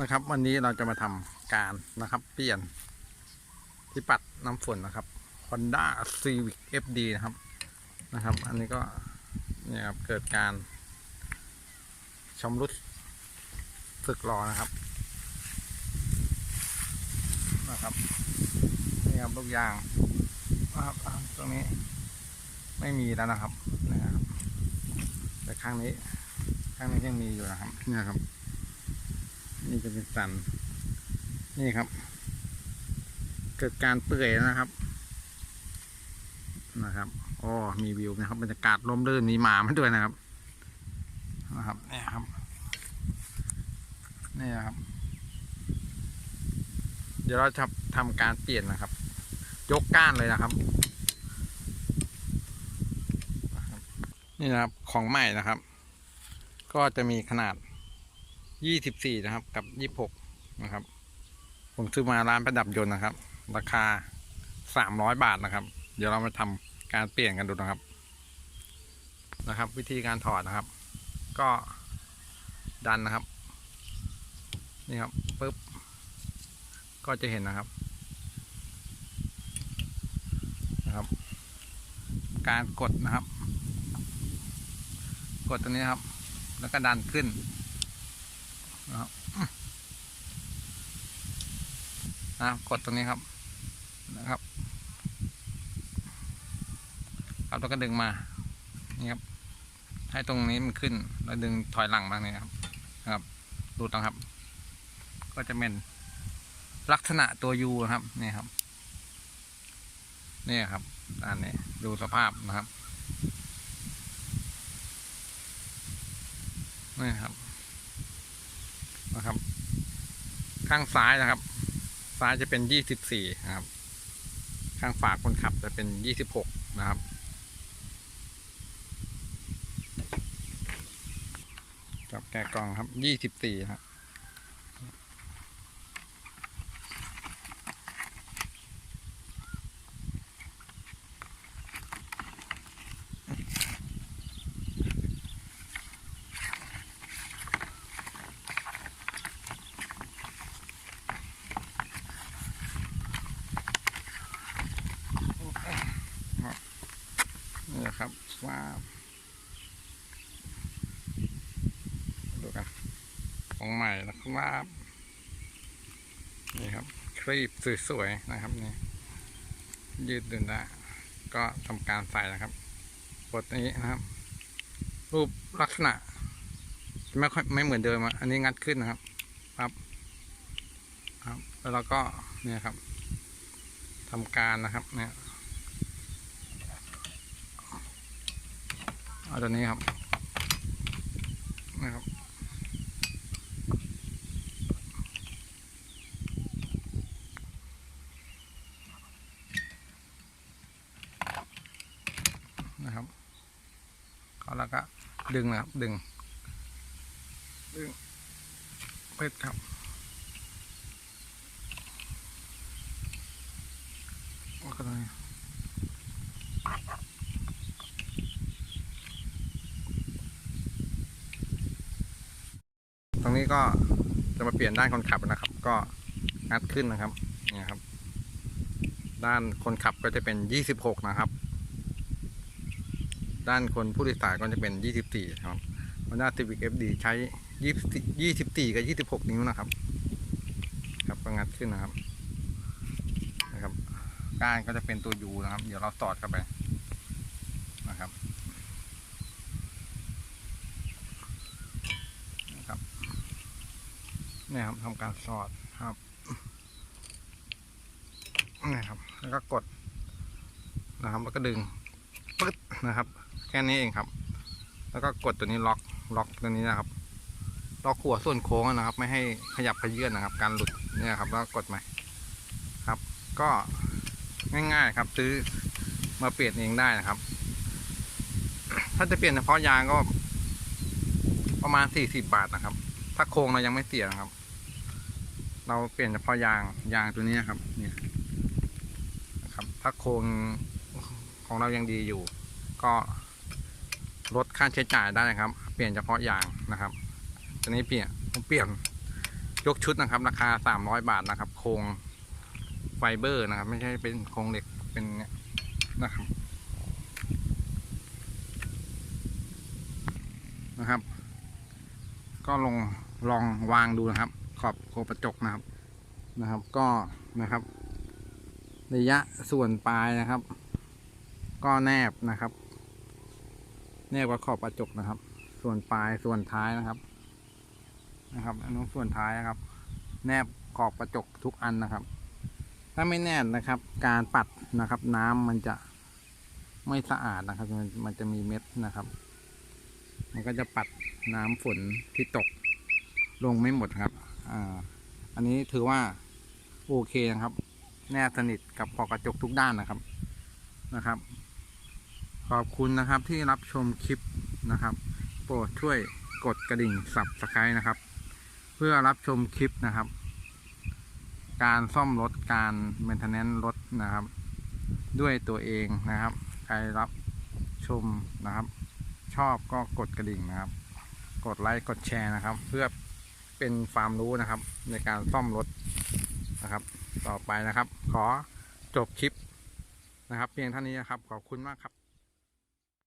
นะครับ วันนี้เราจะมาทำการนะครับ เปลี่ยนที่ปัดน้ำฝนนะครับ Honda Civic FD นะครับนะครับ อันนี้ก็เนี่ยครับเกิดการชำรุดสึกรอนะครับนะครับนี่ครับลูกยางนะครับตรงนี้ไม่มีแล้วนะครับนะครับแต่ข้างนี้ข้างนี้ยังมีอยู่นะครับเนี่ยครับ นี่จะเป็นสัน นี่ครับ เกิดการเปื่อยนะครับ นะครับอ๋อมีวิวนะครับบรรยากาศร่มรื่นมีหมามาด้วยนะครับ นะครับนี่ครับนี่นะครับ เดี๋ยวเราจะทำการเปลี่ยนนะครับ ยกก้านเลยนะครับนะครับนี่นะครับของใหม่นะครับ ก็จะมีขนาด ยี่สิบสี่นะครับ กับยี่หกนะครับ ผมซื้อมาร้านประดับยนต์นะครับ ราคาสามร้อยบาทนะครับ เดี๋ยวเรามาทำการเปลี่ยนกันดูนะครับ นะครับ วิธีการถอดนะครับ ก็ดันนะครับ นี่ครับปึ๊บก็จะเห็นนะครับนะครับ การกดนะครับ กดตัวนี้ครับ แล้วก็ดันขึ้น นะนะกดตรงนี้ครับนะครับครับแล้วก็ดึงมานี่ครับ ให้ตรงนี้มันขึ้น แล้วดึงถอยหลังมาเนี่ยครับนะครับดูตรงครับ ก็จะเป็นลักษณะตัวยูนะครับนี่ครับนี่ครับอันนี้ดูสภาพนะครับนี่ครับ นะครับ ข้างซ้ายนะครับ ซ้ายจะเป็นยี่สิบสี่นะครับ ข้างฝาคนขับจะเป็นยี่สิบหกนะครับจับแกะกล่องครับยี่สิบสี่ครับ นะครับว้าวดูกันของใหม่นะครับนี่ครับครีบสวยๆนะครับนี่ยืดดินได้ก็ทำการใส่นะครับกดนี้นะครับ รูปลักษณะไม่ค่อยไม่เหมือนเดิมอะอันนี้งัดขึ้นนะครับครับครับ แล้วเราก็เนี่ยครับทำการนะครับเนี่ย เอาตัวนี้ครับนะครับนะครับเขาแล้วก็ดึงนะครับ ดึง ดึงเปิดครับแล้วก็ตรงนี้ตรนี้ ก็จะมาเปลี่ยนด้านคนขับนะครับ ก็งัดขึ้นนะครับนี่ครับ ด้านคนขับก็จะเป็นยี่สิบหกนะครับ ด้านคนผู้โดยสารก็จะเป็นยี่สิบสี่ครับวันด้าซีวิกเอฟดีใช้ยี่สยี่สิบสี่กับยี่สิบหกนิ้วนะครับ ครับก็งัดขึ้นนะครับนะครับ ก้านก็จะเป็นตัวยูนะครับ เดี๋ยวเราสอดเข้าไปนะครับ เนี่ยครับทำการสอดครับนี่ครับ แล้วก็กดนะครับ แล้วก็ดึงปึ๊ดนะครับ แค่นี้เองครับ แล้วก็กดตัวนี้ล็อกล็อกตัวนี้นะครับ ล็อกหัวส่วนโค้งนะครับ ไม่ให้ขยับขยื่นนะครับ การหลุดเนี่ยครับ แล้วกดใหม่ครับ ก็ง่ายๆครับ ซื้อมาเปลี่ยนเองได้นะครับ ถ้าจะเปลี่ยนเฉพาะยางก็ประมาณสี่สิบบาทนะครับ ถ้าโครงเรายังไม่เสียนะครับ เราเปลี่ยนเฉพาะยางยางตัวนี้นะครับ เนี่ยนะครับถ้าโครงของเรายังดีอยู่ ก็ลดค่าใช้จ่ายได้นะครับ เปลี่ยนเฉพาะยางนะครับตัวนี้เปลี่ยนผมเปลี่ยนยกชุดนะครับ ราคาสามร้อยบาทนะครับ โครงไฟเบอร์นะครับ ไม่ใช่เป็นโครงเหล็กเป็นนะครับนะครับ ก็ลองลองวางดูนะครับ ขอบโครงกระจกนะครับนะครับ ก็นะครับระยะส่วนปลายนะครับ ก็แนบนะครับแนบกับขอบกระจกนะครับ ส่วนปลายส่วนท้ายนะครับ นะครับอันนู้นส่วนท้ายนะครับ แนบขอบกระจกทุกอันนะครับ ถ้าไม่แนบนะครับ การปัดนะครับ น้ำมันจะไม่สะอาดนะครับ มันมันจะมีเม็ดนะครับ มันก็จะปัดน้ำฝนที่ตกลงไม่หมดครับ อ่าอันนี้ถือว่าโอเคนะครับ แนบสนิทกับขอบกระจกทุกด้านนะครับนะครับ ขอบคุณนะครับที่รับชมคลิปนะครับ โปรดช่วยกดกระดิ่งสับสไครต์นะครับ เพื่อรับชมคลิปนะครับ การซ่อมรถการเมนเทนแนนรถนะครับ ด้วยตัวเองนะครับ ใครรับชมนะครับ ชอบก็กดกระดิ่งนะครับ กดไลค์กดแชร์นะครับ เพื่อ เป็นความรู้นะครับ ในการซ่อมรถนะครับ ต่อไปนะครับ ขอจบคลิปนะครับ เพียงเท่านี้นะครับ ขอบคุณมากครับ